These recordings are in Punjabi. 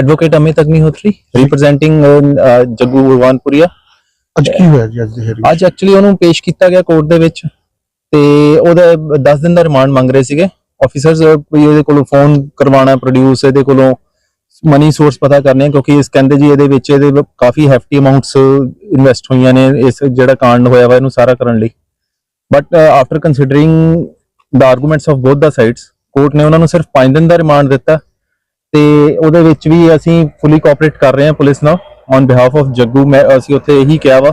ਐਡਵੋਕੇਟ ਅਮਿਤ ਅਗਨੀਹੋਤਰੀ ਰਿਪਰੈਜ਼ੈਂਟਿੰਗ ਜੱਗੂ ਭਗਵਾਨਪੁਰੀਆ ਅੱਜ ਕੀ ਹੋਇਆ ਜੀ ਅੱਜ ਦੀ hearing? ਅੱਜ ਐਕਚੁਅਲੀ ਉਹਨੂੰ ਪੇਸ਼ ਕੀਤਾ ਗਿਆ ਕੋਰਟ ਦੇ ਵਿੱਚ। ਤੇ ਉਹਦਾ 10 ਦਿਨ ਦਾ ਰਿਮਾਂਡ ਮੰਗ ਰਹੇ ਸੀਗੇ। ਆਫੀਸਰਸ ਵੀ ਉਹਦੇ ਕੋਲੋਂ ਫੋਨ ਕਰਵਾਉਣਾ ਪ੍ਰੋਡਿਊਸ ਇਹਦੇ ਕੋਲੋਂ ਮਨੀ ਸੋਰਸ ਪਤਾ ਕਰਨੇ ਕਿਉਂਕਿ ਇਸ ਕਹਿੰਦੇ ਜੀ ਇਹਦੇ ਵਿੱਚ ਇਹਦੇ ਕਾਫੀ ਹੈਫਟੀ ਅਮਾਉਂਟਸ ਇਨਵੈਸਟ ਹੋਈਆਂ ਨੇ ਇਸ ਜਿਹੜਾ ਕਾਂਡ ਹੋਇਆ ਵਾ ਇਹਨੂੰ ਸਾਰਾ ਕਰਨ ਲਈ। But after considering the arguments of both the sides court ਨੇ ਉਹਨਾਂ ਨੂੰ ਸਿਰਫ 5 ਦਿਨ ਦਾ ਰਿਮਾਂਡ ਦਿੱਤਾ। ਤੇ ਉਹਦੇ ਵਿੱਚ ਵੀ ਅਸੀਂ ਫੁੱਲੀ ਕੋਆਪਰੇਟ ਕਰ ਰਹੇ ਹਾਂ ਪੁਲਿਸ ਨਾਲ ਔਨ ਬਿਹਾਫ ਆਫ ਜੱਗੂ। ਮੈਂ, ਅਸੀਂ ਉੱਥੇ ਇਹੀ ਕਿਹਾ ਵਾ,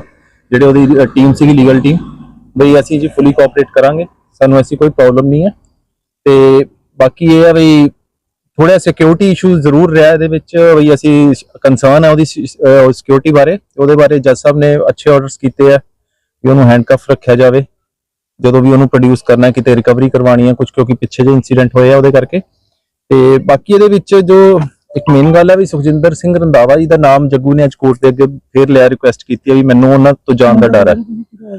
ਜਿਹੜੇ ਉਹਦੀ ਟੀਮ ਸੀਗੀ ਲੀਗਲ ਟੀਮ ਬਈ ਅਸੀਂ ਜੀ ਫੁੱਲੀ ਕੋਆਪਰੇਟ ਕਰਾਂਗੇ, ਸਾਨੂੰ ਐਸੀ ਕੋਈ ਪ੍ਰੋਬਲਮ ਨਹੀਂ ਹੈ। ਤੇ ਬਾਕੀ ਇਹ ਆ ਬਈ ਥੋੜਾ ਸਿਕਿਉਰਿਟੀ ਇਸ਼ੂ ਜ਼ਰੂਰ ਰਿਹਾ ਇਹਦੇ ਵਿੱਚ, ਬਈ ਅਸੀਂ ਕੰਸਰਨ ਆ ਉਹਦੀ ਸਿਕਿਉਰਿਟੀ ਬਾਰੇ। ਉਹਦੇ ਬਾਰੇ ਜੱਜ ਸਾਹਿਬ ਨੇ ਅੱਛੇ ਆਰਡਰਸ ਕੀਤੇ ਆ ਕਿ ਉਹਨੂੰ ਹੈਂਡਕਫ ਰੱਖਿਆ ਜਾਵੇ। ਜਦੋਂ ਵੀ ਉਹਨੂੰ ਪ੍ਰੋਡਿਊਸ ਕਰਨਾ, ਕਿਤੇ ਰਿਕਵਰੀ ਕਰਵਾਉਣੀ ਹੈ ਕੁਝ ਕਿਉਂਕਿ ਪਿੱਛੇ ਜੇ ਇਨਸੀਡੈਂਟ ਹੋਇਆ ਉਹਦੇ ਕਰਕੇ। ਤੇ ਬਾਕੀ ਇਹਦੇ ਵਿੱਚ ਜੋ ਇੱਕ ਮੇਨ ਗੱਲ ਹੈ ਵੀ ਸੁਖਜਿੰਦਰ ਸਿੰਘ ਰੰਧਾਵਾ ਜੀ ਦਾ ਨਾਮ ਜੱਗੂ ਨੇ ਅੱਜ ਕੋਰਟ ਦੇ ਅੱਗੇ ਫੇਰ ਲਿਆ ਰਿਕੁਐਸਟ ਕੀਤੀ ਹੈ ਵੀ ਮੈਨੂੰ ਉਹਨਾਂ ਤੋਂ ਜਾਣ ਦਾ ਡਰ ਹੈ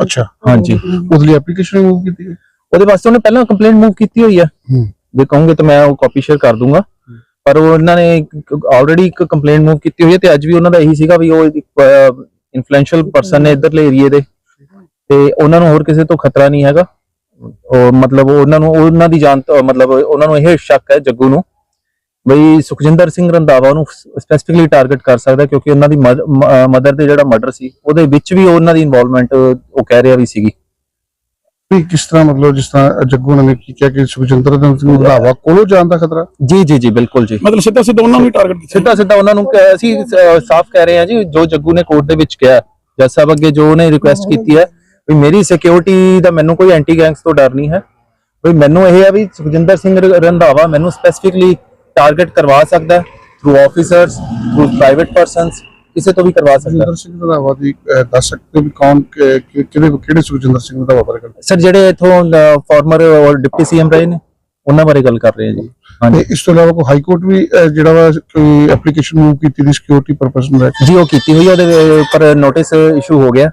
ਅੱਛਾ। ਹਾਂਜੀ। ਉਹਦੇ ਲਈ ਐਪਲੀਕੇਸ਼ਨ ਰਿਮੂਵ ਕੀਤੀ ਹੈ ਉਹਦੇ ਵਾਸਤੇ ਉਹਨੇ ਪਹਿਲਾਂ ਕੰਪਲੇਂਟ ਮੂਵ ਕੀਤੀ ਹੋਈ ਹੈ ਹੂੰ। ਜੇ ਕਹੋਗੇ ਤਾਂ ਮੈਂ ਉਹ ਕਾਪੀ ਸ਼ੇਅਰ ਕਰ ਦੂੰਗਾ। ਪਰ ਉਹ ਉਹਨਾਂ ਨੇ ਆਲਰੇਡੀ ਇੱਕ ਕੰਪਲੇਂਟ ਮੂਵ ਕੀਤੀ ਹੋਈ ਹੈ ਤੇ ਅੱਜ ਵੀ ਉਹਨਾਂ ਦਾ ਇਹੀ ਸੀਗਾ ਵੀ ਉਹ ਇਨਫਲੂਐਂਸ਼ੀਅਲ ਪਰਸਨ ਨੇ ਇਧਰਲੇ ਏਰੀਏ ਦੇ। ਤੇ ਉਹਨਾਂ ਨੂੰ ਹੋਰ ਕਿਸੇ ਤੋਂ ਖਤਰਾ ਨਹੀਂ ਹੈਗਾ। ਉਹ ਮਤਲਬ ਉਹਨਾਂ ਨੂੰ ਉਹਨਾਂ ਦੀ ਤੋਂ ਮਤਲਬ ਉਹਨਾਂ ਨੂੰ ਇਹ ਸ਼ੱਕ ਹੈ ਜੱਗੂ ਨੂੰ ਬਈ ਸੁਖਜਿੰਦਰ ਸਿੰਘ ਰੰਧਾਵਾ ਨੂੰ ਸਪੈਸੀਫਿਕਲੀ ਟਾਰਗੇਟ ਕਰ ਸਕਦਾ ਕਿਉਂਕਿ ਉਹਨਾਂ ਦੀ ਮਦਰ ਦੇ ਜਿਹੜਾ ਮਰਡਰ ਸੀ ਉਹਦੇ ਵਿੱਚ ਵੀ ਉਹਨਾਂ ਦੀ ਇਨਵੋਲਵਮੈਂਟ ਉਹ ਕਹਿ ਰਿਹਾ ਵੀ ਸੀਗੀ। ਵੀ ਕਿਸ ਤਰ੍ਹਾਂ ਮਤਲਬ ਜਿਸ ਤਰ੍ਹਾਂ ਜੱਗੂ ਨੇ ਕੀ ਕਿਹਾ ਕਿ ਸੁਖਜਿੰਦਰ ਸਿੰਘ ਰੰਧਾਵਾ ਕੋਲੋਂ ਜਾਣ ਦਾ ਖਤਰਾ? ਜੀ ਜੀ ਜੀ ਬਿਲਕੁਲ ਜੀ। ਮਤਲਬ ਸਿੱਧਾ ਸਿੱਧਾ ਉਹਨਾਂ ਨੂੰ ਹੀ ਟਾਰਗੇਟ ਕੀਤਾ। ਸਿੱਧਾ ਸਿੱਧਾ ਉਹਨਾਂ ਨੂੰ ਅਸੀਂ ਸਾਫ਼ ਕਹਿ ਰਹੇ ਹਾਂ ਜੀ ਜੋ ਜੱਗੂ ਨੇ ਕੋਰਟ ਦੇ ਵਿੱਚ ਕਿਹਾ ਜੱਜ ਸਾਹਿਬ ਅੱਗੇ ਜੋ ਉਹਨੇ ਰਿਕੁਐਸਟ ਕੀਤੀ ਹੈ ਵੀ ਮੇਰੀ ਸਿਕਿਉਰਿਟੀ ਦਾ ਮੈਨੂੰ ਕੋਈ ਐਂਟੀ ਗੈਂਗਸ ਤੋਂ ਡਰ ਨਹੀਂ ਹੈ। ਵੀ ਮੈਨੂੰ ਇਹ ਹੈ ਵੀ ਸੁਖਜਿੰਦਰ ਸਿੰਘ ਰੰਧਾਵਾ ਮੈਨੂੰ ਸਪੈਸੀਫਿਕਲੀ ਟਾਰਗੇਟ ਕਰਵਾ ਸਕਦਾ through officers through private persons ਕਿਸੇ ਤੋਂ ਵੀ ਕਰਵਾ ਸਕਦਾ ਸੁਖਜਿੰਦਰ ਸਿੰਘ ਰੰਧਾਵਾ ਦੀ ਦੱਸ ਸਕਦੇ ਵੀ ਕੌਣ ਕਿ- ਕਿ- ਕਿਹੜੇ ਕਿਹੜੇ ਸੁਖਜਿੰਦਰ ਸਿੰਘ ਰੰਧਾਵਾ ਬਾਰੇ ਗੱਲ? ਸਰ ਜਿਹੜੇ ਇਥੋਂ ਫਾਰਮਰ ਔਰ ਡਿਪਟੀ ਸੀਐਮ ਰਹੇ ਨੇ ਉਹਨਾਂ ਬਾਰੇ ਗੱਲ ਕਰ ਰਹੇ ਹਾਂ ਜੀ। ਹਾਂਜੀ। ਇਸ ਤੋਂ ਇਲਾਵਾ ਕੋਈ ਹਾਈ ਕੋਰਟ ਵੀ ਜਿਹੜਾ ਵਾ ਕੋਈ ਐਪਲੀਕੇਸ਼ਨ ਮੂਵ ਕੀਤੀ ਦੀ ਸਿਕਿਉਰਿਟੀ ਪਰਪਸ ਨੂੰ ਲੈ ਕੇ? ਜੀ ਉਹ ਕੀਤੀ ਹੋਈ ਉਹਦੇ ਉੱਪਰ ਨੋਟਿਸ ਇਸ਼ੂ ਹੋ ਗਿਆ।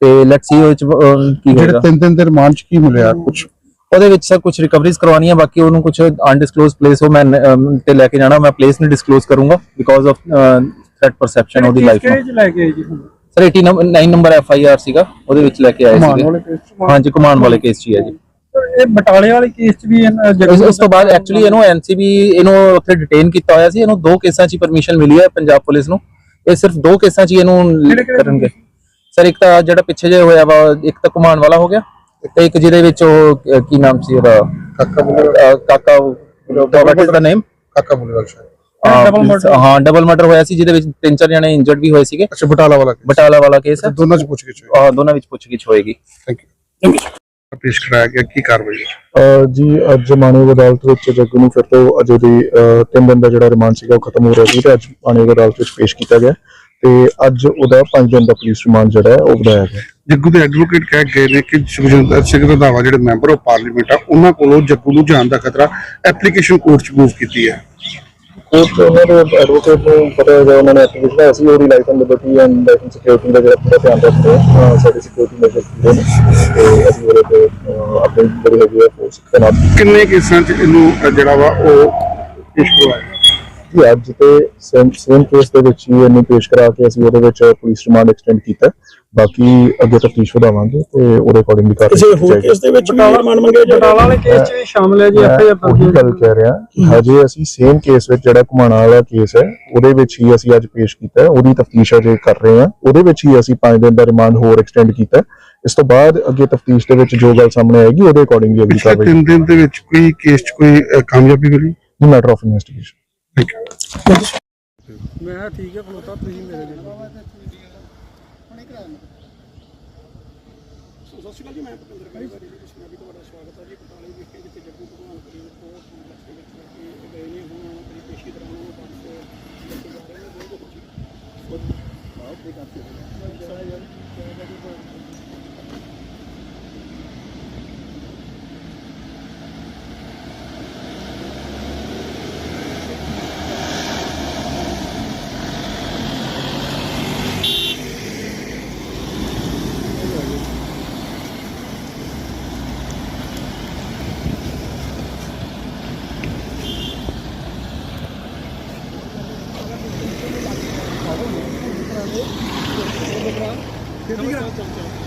ਤੇ ਲੈਟਸ ਸੀ ਉਹ 'ਚ, ਅਹ, ਕੀ ਜਿਹੜੇ ਹੋਏਗਾ। ਤਿੰਨ ਦਿਨ ਦੇ ਰਿਮਾਂਡ ਚ ਕੀ ਮਿਲਿਆ? ਕੁਝ ਉਹਦੇ ਵਿੱਚ ਸਰ ਕੁਝ ਰਿਕਵਰੀਜ਼ ਕਰਵਾਉਣੀਆਂ ਬਾਕੀ ਉਹਨੂੰ ਕੁਝ ਅਨਡਿਸਕਲੋਜ਼ ਪਲੇਸ ਉਹ ਮੈਂ ਅਮ, ਤੇ ਲੈ ਕੇ ਜਾਣਾ ਮੈਂ ਪਲੇਸ ਨਹੀਂ ਡਿਸਕਲੋਜ਼ ਕਰੂੰਗਾ ਬਿਕੋਜ਼ ਆਫ ਥ੍ਰੈਟ ਪਰਸੈਪਸ਼ਨ ਉਹਦੀ ਲਾਈਫ ਨੂੰ। ਚ ਲੈ ਕੇ ਆਏ ਜੀ sir 89 number F I R ਸੀਗਾ ਉਹਦੇ ਵਿੱਚ ਲੈ ਕੇ ਆਏ ਮਾਨ ਸੀਗੇ। ਵਾਲੇ ਹਾਂਜੀ ਕਮਾਂਡ ਵਾਲੇ ਕੇਸ 'ਚ ਹੀ ਹੈ ਜੀ। ਇਹ ਬਟਾਲੇ ਵਾਲੇ ਕੇਸ ਚ ਵੀ ਇਹਨਾਂ ਇਸ- ਇਸ ਤੋਂ ਬਾਅਦ ਐਕਚੁਅਲੀ ਇਹਨੂੰ ਐਨਸੀਬੀ ਇਹਨੂੰ ਉੱਥੇ ਡਿਟੇਨ ਕੀਤਾ ਹੋਇਆ ਸੀ ਇਹਨੂੰ ਦੋ ਕੇਸਾਂ 'ਚ ਪਰਮਿਸ਼ਨ ਮਿਲੀ ਹੈ ਪੰਜਾਬ ਪੁਲਿਸ ਨੂੰ। ਇਹ ਸਿਰਫ ਦੋ ਕੇਸਾਂ 'ਚ ਹੀ ਇਹਨੂੰ ਕਰਨਗੇ। ਸਰ ਇੱਕ ਤਾਂ ਜਿਹੜਾ ਪਿੱਛੇ ਜੇ ਹੋਇਆ ਵਾ ਇੱਕ ਤਾਂ ਕਮਾਂਡ ਵਾਲਾ ਹੋ ਗਿਆ ਤੇ ਇੱਕ ਜਿਹਦੇ ਵਿੱਚ ਉਹ ਅਹ, ਕੀ ਨਾਮ ਸੀ ਉਹਦਾ? ਕਾਕਾ ਬੁਲੇ ਅਹ, ਕਾਕਾ ਵਾਟ ਇਜ਼ ਦਾ ਨੇਮ ਕਾਕਾ ਬੁਲੇ ਵਾਲਾ ਸ਼ਾਇਦ। double murder। ਹਾਂ ਡਬਲ ਮਰਡਰ ਹੋਇਆ ਸੀ ਜਿਹਦੇ ਵਿੱਚ ਤਿੰਨ ਚਾਰ ਜਣੇ ਇੰਜਰਡ ਵੀ ਹੋਏ ਸੀਗੇ। ਅੱਛਾ ਬਟਾਲਾ ਵਾਲਾ case। ਬਟਾਲਾ ਵਾਲਾ ਕੇਸ ਹੈ ਦੋਨਾਂ ਚ ਪੁੱਛ ਕੇ ਚੋਈ ਆਹ, ਦੋਨਾਂ ਵਿੱਚ ਪੁੱਛਗਿੱਛ ਹੋਏਗੀ। ਥੈਂਕ ਯੂ ਪੇਸ਼ ਕਰਾਇਆ ਗਿਆ ਕੀ ਕਾਰਵਾਈ ਹੈ? ਅਹ ਜੀ ਅੱਜ ਮਾਨਵ ਅਦਾਲਤ ਵਿੱਚ ਜੱਗੂ ਨੂੰ ਫਿਰ ਤੋਂ ਅਜੇ ਦੀ ਅਹ, ਤਿੰਨ ਦਿਨ ਦਾ ਜਿਹੜਾ ਰਿਮਾਂਡ ਸੀਗਾ ਉਹ ਖਤਮ ਹੋ ਰਿਹਾ ਸੀ ਤੇ ਅੱਜ ਮਾਨਵ ਅਦਾਲਤ ਵਿੱਚ ਪੇਸ਼ ਕੀਤਾ ਗਿਆ। ਤੇ ਅੱਜ ਉਹਦਾ 5 ਦਿਨ ਦਾ ਪੁਲਿਸ ਰਿਮਾਂਡ ਜਿਹੜਾ ਹੈ ਉਹ ਵਧਾਇਆ ਗਿਆ। ਜੱਗੂ ਦੇ ਐਡਵੋਕੇਟ ਕਹਿ ਗਏ ਨੇ ਕਿ ਸੁਖਜਿੰਦਰ ਸਿੰਘ ਰੰਧਾਵਾ ਜਿਹੜੇ ਮੈਂਬਰ ਆਫ ਪਾਰਲੀਮੈਂਟ ਆ ਉਹਨਾਂ ਕੋਲੋਂ ਜੱਗੂ ਨੂੰ ਜਾਣ ਦਾ ਖਤਰਾ ਐਪਲੀਕੇਸ਼ਨ ਕੋਰਟ ਚ ਮੂਵ ਕੀਤੀ ਹੈ। ਕੋਰਟ ਉਹਨਾਂ ਦੇ ਐਡਵੋਕੇਟ ਨੂੰ ਪਤਾ ਹੈ ਉਹਨਾਂ ਨੇ ਐਪਲੀਕੇਸ਼ਨ ਅਸੀਂ ਉਹਦੀ life and liberty and life and security ਦਾ ਜਿਹੜਾ ਪੂਰਾ ਧਿਆਨ ਰੱਖਦੇ ਹਾਂ ਸਾਡੀ ਸਿਕਿਉਰਿਟੀ ਮੈਜਰ ਪੂਰੇ ਨੇ ਤੇ ਅਸੀਂ ਉਹਦੇ ਤੇ ਆਪਣੀ ਜਿਹੜੀ ਹੈਗੀ ਹੈ ਫੋਰਸ ਕਿੰਨੇ ਕੇਸਾਂ ਚ ਇਹਨੂੰ ਜਿਹੜਾ ਵਾ ਉਹ ਪੇਸ਼ ਕਰਵਾਇਆ? ਜੀ ਅੱਜ ਤੇ ਸੇਮ ਸੇਮ ਕੇਸ ਦੇ ਵਿੱਚ ਹੀ ਇਹਨੂੰ ਪੇਸ਼ ਕਰਾ ਕੇ ਅਸੀਂ ਉਹਦੇ ਵਿੱਚ ਪੁਲਿਸ ਰਿਮਾਂਡ ਐਕਸਟੈਂਡ ਕੀਤਾ। ਬਾਕੀ ਅੱਗੇ ਤਫਤੀਸ਼ ਵਧਾਵਾਂਗੇ ਤੇ ਉਹਦੇ ਅਕੋਰਡਿੰਗਲੀ ਕਾਰਵਾਈ ਕਿਸੇ ਹੋਰ ਕੇਸ ਦੇ ਵਿੱਚ ਰਿਮਾਂਡ ਮੰਗਿਆ ਜਾ ਬਟਾਲਾ ਵਾਲੇ ਕੇਸ ਚ ਵੀ ਸ਼ਾਮਲ ਹੈ ਜੀ ਐਫ ਆਈ ਮੈਂ ਉਹੀ ਗੱਲ ਕਹਿ ਰਿਹਾ। ਕਿ ਹਜੇ ਅਸੀਂ ਸੇਮ ਕੇਸ ਵਿੱਚ ਜਿਹੜਾ ਘੁਮਾਣਾ ਵਾਲਾ ਕੇਸ ਹੈ ਉਹਦੇ ਵਿੱਚ ਹੀ ਅਸੀਂ ਅੱਜ ਪੇਸ਼ ਕੀਤਾ। ਉਹਦੀ ਤਫਤੀਸ਼ ਅਜੇ ਕਰ ਰਹੇ ਹਾਂ। ਉਹਦੇ ਵਿੱਚ ਹੀ ਅਸੀਂ 5 ਦਿਨ ਦਾ ਰਿਮਾਂਡ ਹੋਰ ਐਕਸਟੈਂਡ ਕੀਤਾ। ਇਸ ਤੋਂ ਬਾਅਦ ਅੱਗੇ ਤਫਤੀਸ਼ ਦੇ ਵਿੱਚ ਜੋ ਗੱਲ ਸਾਹਮਣੇ ਆਏਗੀ ਉਹਦੇ ਅਕੋਰਡਿੰਗਲੀ ਅਗਲੀ ਕਾਰਵਾਈ ਤਿੰਨ ਦਿਨ ਦੇ ਵਿੱਚ ਕੋਈ ਕੇਸ ਚ ਕੋਈ ਕਾਮਯਾਬੀ ਮਿਲੀ? Matter of investigation thank you ਮੈਂ ਠੀਕ ਹੈ ਖਲੋਤਾ ਤੁਸੀਂ ਮੇਰੇ ਲਈ ਸਤਿ ਸ਼੍ਰੀ ਅਕਾਲ ਜੀ ਮੈਂ ਭੁਪਿੰਦਰ ਗਾਈ ਵਾਰੀ ਜੀ ਪੰਜਾਬੀ ਤੁਹਾਡਾ ਸਵਾਗਤ ਹੈ ਜੀ ਬਟਾਲੇ ਵਿਖੇ ਜਿੱਥੇ ਜੱਗੂ ਭਗਵਾਨ ਕਰੀ ਦੇ ਕੋਲ ਕੰਪਲੈਕਸ ਦੇ ਵਿੱਚ ਲੱਗੇ ਗਏ ਨੇ ਹੁਣ ਉਹਨਾਂ ਦੀ ਪੇਸ਼ੀ ਦੌਰਾਨ ਉਹਨਾਂ ਨੂੰ ਵਾਪਸ ਲੈ ਕੇ ਜਾ ਰਹੇ ਨੇ ਬਹੁਤ ਅੱਛੀ ਬਹੁਤ ਦੇ ਕਰਦੇ ਭਰਾ ਨੇ ਛੇਤੀ ਕਰਾ